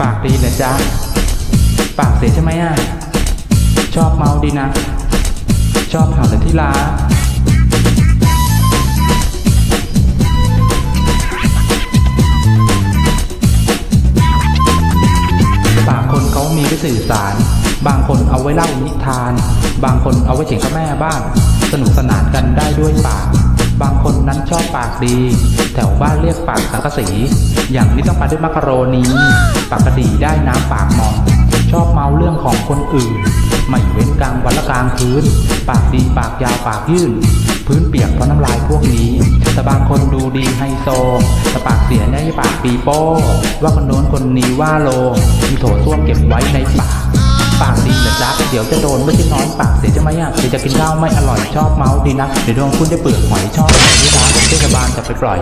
ปากดีเหรอจ๊ะ ปากเสียใช่ไหมอะ ชอบเมาดีนะ ชอบเห่าแต่ที่รักบางคนเขามีไว้สื่อสาร บางคนเอาไว้เล่านิทาน บางคนเอาไว้เถียงกับแม่บ้าง สนุกสนานกันได้ด้วยปาก บางคนนั้นชอบปากดี แถวบ้านเรียกปากสังกะสี อย่างนี้ต้องปาด้วยมักโรนีปากกดีได้น้ำปากมอง ชอบเมาเรื่องของคนอื่น ไม่เว้นกลางวันและกลางคืน ปากดีปากยาวปากยื่น พื้นเปียกเพราะน้ำลายพวกนี้ แต่บางคนดูดีไฮโซ แต่ปากเสียเนี่ยปากปีโป้ ว่าคนโน้นคนนี้ว่าโล มีโถส้วมเก็บไว้ในปาก ปากดีเหรอจ๊ะเดี๋ยวจะโดนไม่ใช่น้อยปากเสียจะไหมอะเดี๋ยวจะกินข้าวไม่อร่อยชอบเมาส์ดีนะเดี๋ยวโดนคุณได้เปลือกหอยชอบที่ร้านเทศบาลจะไปปล่อย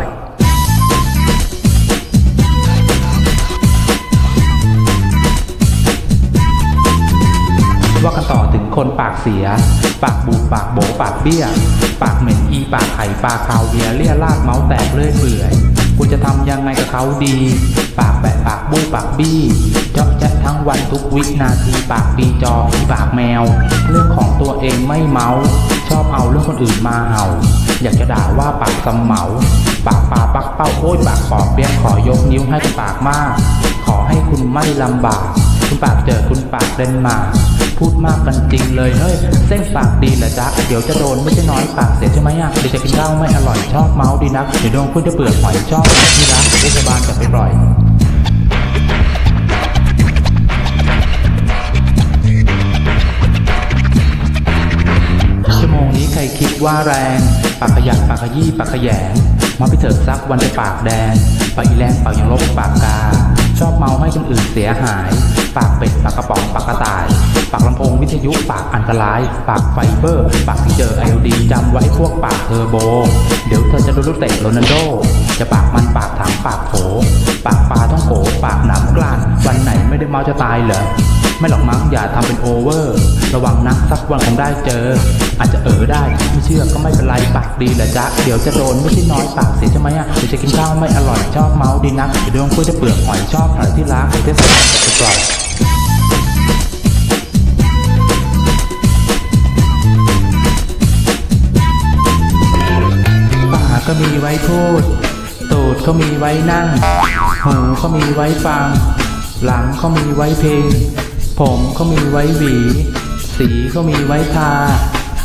ว่ากันต่อถึงคนปากเสีย ปากบูดปากโบปากเบี้ย ปากเหม็นอีปากไข่ปากคาวเวียเลี่ยลากเมาส์แตกเลื่อยเปื่อยกูจะทำยังไงกับเขาดี ปากแบะปากบู้ปากบี้ วันทุกวินาทีปากปีจออีปากแมว เรื่องของตัวเองไม่เมา ชอบเอาเรื่องคนอื่นมาเห่า อยากจะด่าว่าปากสำเหมา ปากปลาปักเป้าโอ้ยปากปอบเปียกขอยกนิ้วให้กับปากมาก ขอให้คุณไม่ลำบาก คุณปากเจอคุณปากเดนมารพูดมากกันจริงเลยเฮ้ยเส้นปากดีเหรอจ๊ะเดี๋ยวจะโดนไม่ใช่น้อยปากเสียใช่ไหมอะเดี๋ยวจะกินข้าวไม่อร่อยชอบเมาสดีนักเดี๋ยวโดนพูดจะเปลือกหอยชอบที่รักเทศบาย ว่าแรง ปากขยันปากขยี้ปากขยงมาไปเถิดซักวันจะปากแดงปากอีแรงปากยังลบปากกา ชอบเมาให้คนอื่นเสียหาย ปากเป็ดปากกระป๋องปากกระต่าย ปากลำโพงวิทยุปากอันตราย ปากไฟเบอร์ ปากที่เจอไอโอดีจำไว้พวกปากเทอร์โบ เดี๋ยวเธอจะโดนลูกเตะโรนัลโด จะปากมันปากถางปากโถ ปากปลาต้องโกปากหนามกลานวันไหน ไม่ได้เมาจะตายเหรอไม่หรอกมั้งอย่าทำเป็นโอเวอร์ ระวังนะสักวันคงได้เจอ อาจจะเออได้ ไม่เชื่อก็ไม่เป็นไรปากดีแหละจ๊ะเดี๋ยวจะโดนไม่ใช่น้อยปากเสียใช่ไหมอะเดี๋ยวจะกินข้าวไม่อร่อยชอบเมาดีนักเดี๋ยวโดนกล้วยจะเปลือกหอยชอบหอยที่รักเดี๋ยวจะใส่จะปล่อยปากก็มีไว้พูดตูดก็มีไว้นั่งหูก็มีไว้ฟัง หลังก็มีไว้เพลง ผมก็มีไว้หวี สีก็มีไว้ทา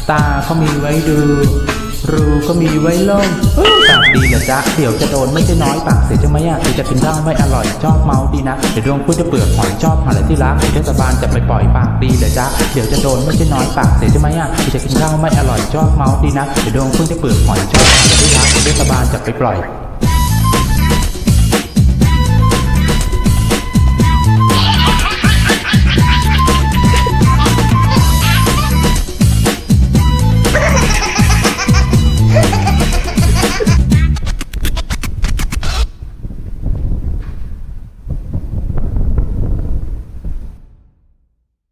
ตาก็มีไว้ดู รูก็มีไว้ล่มปากดีเหรอจ๊ะเดี๋ยวจะโดนไม่ใช่น้อยปากเสียใช่ไหมอะเดี๋ยวจะกินข้าวไม่อร่อยชอบเมาดีนะ เดี๋ยวดวงพูดจะเปลือกหอยชอบหาอะไรที่รักเดี๋ยวเทศบาลจะไปปล่อยปากดีเหรอจ๊ะเดี๋ยวจะโดนไม่ใช่น้อยปากเสียใช่ไหมอะเดี๋ยวจะกินข้าวไม่อร่อยชอบเมาดีนะ เดี๋ยวดวงพูดจะเปลือกหอยชอบหาอะไรที่รักดี๋ยวเทศบาลจะไปปล่อย